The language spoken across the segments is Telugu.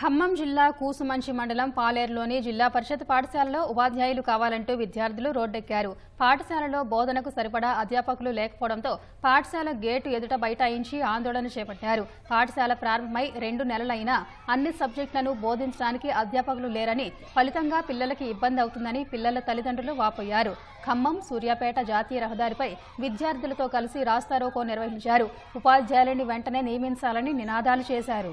ఖమ్మం జిల్లా కూసుమంచి మండలం పాలేరులోని జిల్లా పరిషత్ పాఠశాలలో ఉపాధ్యాయులు కావాలంటూ విద్యార్థులు రోడ్డెక్కారు. పాఠశాలలో బోధనకు సరిపడా అధ్యాపకులు లేకపోవడంతో పాఠశాల గేటు ఎదుట బైఠాయించి ఆందోళన చేపట్టారు. పాఠశాల ప్రారంభమై రెండు నెలలైనా అన్ని సబ్జెక్టులను బోధించడానికి అధ్యాపకులు లేరని ఫలితంగా పిల్లలకి ఇబ్బంది అవుతుందని పిల్లల తల్లిదండ్రులు వాపోయారు. ఖమ్మం సూర్యాపేట జాతీయ రహదారిపై విద్యార్థులతో కలిసి రాస్తారోకో నిర్వహించారు. ఉపాధ్యాయులని వెంటనే నియమించాలని నినాదాలు చేశారు.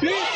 Beat